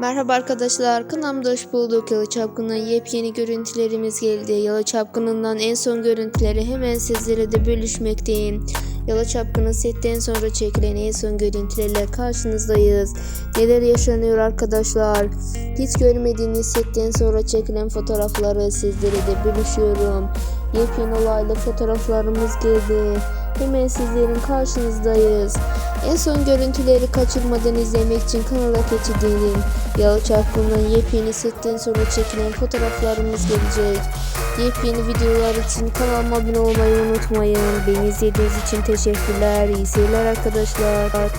Merhaba arkadaşlar, kanalımda hoş bulduk. Yalı Çapkın'ın yepyeni görüntülerimiz geldi. Yalı Çapkın'ından en son görüntüleri hemen sizlere de bölüşmekteyim. Yalı Çapkın'ın setten sonra çekilen en son görüntülerle karşınızdayız. Neler yaşanıyor arkadaşlar? Hiç görmediğiniz setten sonra çekilen fotoğrafları sizlere de bölüşüyorum. Yepyeni olaylı fotoğraflarımız geldi. Hemen sizlerin karşınızdayız. En son görüntüleri kaçırmadan izlemek için kanala geçidin. Yalı Çapkın'ın yepyeni setten sonra çekilen fotoğraflarımız gelecek. Yepyeni videolar için kanalıma abone olmayı unutmayın. Beni izlediğiniz için teşekkürler. İyi seyirler arkadaşlar.